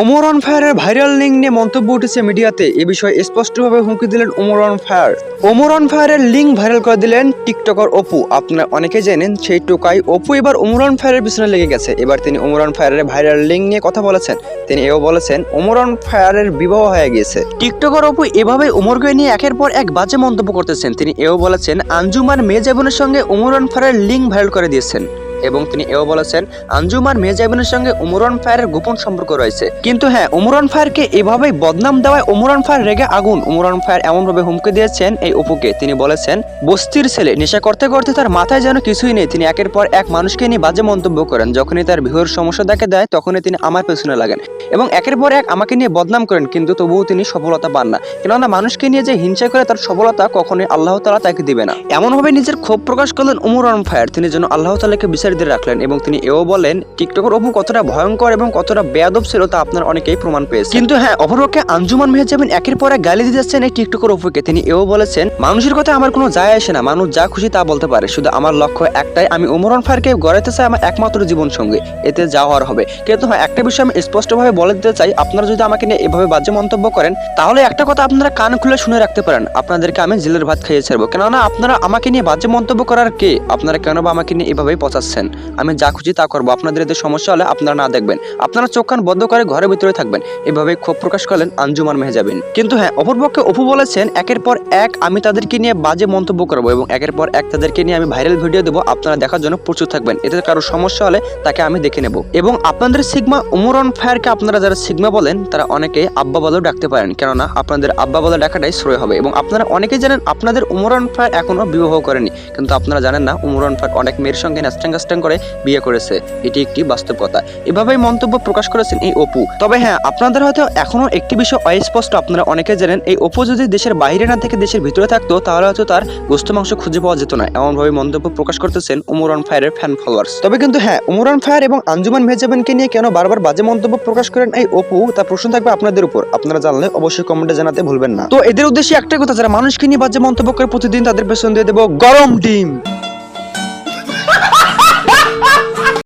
Omar on ফায়ারের viral link নিয়ে মন্তব্য উঠেছে মিডিয়াতে। এ বিষয়ে স্পষ্টভাবে হুমকি দিলেন Omar on fire. Omar on ফায়ারের লিঙ্ক ভাইরাল করে দিলেন টিকটকার অপু। আপনারা অনেকে জানেন সেই টোকাই অপু এবার ওমর অন ফায়ারের পিছনে লেগে গেছে। এবার তিনি ওমর অন ফায়ারের ভাইরাল লিঙ্ক নিয়ে কথা বলেছেন। তিনি এও বলেছেন ওমর অন ফায়ারের বিবাহ হয়ে গিয়েছে। টিকটকার অপু এভাবে ওমরকে নিয়ে একের পর এক বাজে মন্তব্য করতেছেন। তিনি এও বলেছেন, আঞ্জুমান মেজাবনের সঙ্গে ওমর অন ফায়ারের লিঙ্ক ভাইরাল করে দিয়েছেন। এবং তিনি এও বলেছেন আঞ্জুমান মেজাবিনের সঙ্গে উমরান ফায়ারের গোপন সম্পর্ক রয়েছে। কিন্তু হ্যাঁ উমরান ফায়ারকে এভাবেই বদনাম দেওয়ায় উমরান ফায়ার রেগে আগুন। উমরান ফায়ার এমনভাবে হুমকি দিয়েছেন এই অপুকে। তিনি বলেছেন, বস্তির ছেলে, নেশা করতে করতে তার মাথায় যেন কিছুই নেই। তিনি একের পর এক মানুষকে নিয়ে বাজে মন্তব্য করেন। যখনই তার ভিউর সমস্যা দেখা দেয়, তখনই তিনি আমার পেছনে লাগেন এবং একের পর এক আমাকে নিয়ে বদনাম করেন, কিন্তু তবুও তিনি সফলতা পান না। কেননা মানুষকে নিয়ে যে হিংসা করে তার সফলতা কখনোই আল্লাহ তালা তাকে দিবে না। এমনভাবে নিজের ক্ষোভ প্রকাশ করলেন উমর অন ফায়ার। তিনি যেন আল্লাহ তালাকে বিচার দিয়ে রাখলেন এবং তিনি এও বলেন, টিকটকের অপু কতটা ভয়ঙ্কর এবং কতটা বেয়াদব ছিল তা আপনার অনেকেই প্রমাণ পেয়েছে কিন্তু হ্যাঁ অপরপক্ষে আঞ্জুমান মেহজাবিন একের পর গালি দিতেছেন এই টিকটকের অপুকে। তিনি এও বলেছেন, মানুষের কথা আমার কোনো যায় আসে না, মানুষ যা খুশি তা বলতে পারে। শুধু আমার লক্ষ্য একটাই, আমি উমর অন ফায়ারকে গড়াইতে চাই আমার একমাত্র জীবন সঙ্গে এতে যাওয়ার হবে। কিন্তু হ্যাঁ একটা বিষয় আমি স্পষ্টভাবে বলে দিতে চাই, আপনারা যদি আমাকে নিয়ে এভাবে বাজে মন্তব্য করেন, তাহলে একটা কথা আপনারা কান খুলে শুনে রাখতে পারেন। আপনাদেরকে আমি জেলের ভাত খাইয়ে ছাড়বো। কেননা আপনারা আমাকে নিয়ে বাজে মন্তব্য করার কে? আপনারা কেন বা আমাকে নিয়ে এভাবেই পচাচ্ছেন? আমি যা খুশি তা করব। আপনাদের এতে সমস্যা হলে আপনারা না দেখবেন। আপনারা চোখ কান বদ্ধ করে ঘরের ভিতরে থাকবেন। এভাবে ক্ষোভ প্রকাশ করলেন আঞ্জুমান মেহজাবিন। কিন্তু হ্যাঁ অপরপক্ষে অপু বলেছেন, একের পর এক আমি তাদেরকে নিয়ে বাজে মন্তব্য করব এবং একের পর এক তাদেরকে নিয়ে আমি ভাইরাল ভিডিও দেবো। আপনারা দেখার জন্য প্রচুর থাকবেন। এতে কারও সমস্যা হলে তাকে আমি দেখে নেব। এবং আপনাদের সিগমা উমরন ফায়ারকে আপনারা যারা সিগমা বলেন, তারা অনেকে আব্বা বলেও ডাকতে পারেন। কেননা আপনাদের আব্বা বলে ডাকাটাই শ্রয় হবে। এবং আপনারা অনেকেই জানেন, আপনাদের উমরন ফায়ার এখনও বিবাহ করেনি। কিন্তু আপনারা জানেন না, উমরন ফায়ার অনেক মেয়ের সঙ্গে ন্যাস্টাং গাস্টাং করে বিয়ে করেছে। এটি একটি বাস্তব কথা এভাবেই মন্তব্য প্রকাশ করেছেন এই অপু। তবে হ্যাঁ আপনাদের হয়তো এখনও একটি বিষয় অস্পষ্ট। আপনারা অনেকে জানেন, এই অপু যদি দেশের বাইরে না থেকে দেশের ভিতরে থাকতো, তাহলে হয়তো তার গোস্ত মাংস খুঁজে পাওয়া যেত না। এমনভাবে মন্তব্য প্রকাশ করতেছেন উমরন ফায়ারের ফ্যান ফলোয়ার্স তবে কিন্তু হ্যাঁ উমরন ফায়ার এবং আঞ্জুমান মেহজাবিনকে নিয়ে কেন বারবার বাজে মন্তব্য প্রকাশ করেন এই অপু তার প্রশ্ন থাকবে আপনাদের উপর। আপনারা জানলে অবশ্যই কমেন্টে জানাতে ভুলবেন না। তো এদের উদ্দেশ্যে একটাই কথা, যারা মানুষকে নিয়ে বাজে মন্তব্য করে প্রতিদিন তাদের পেছন দিয়ে দেবো গরম ডিম।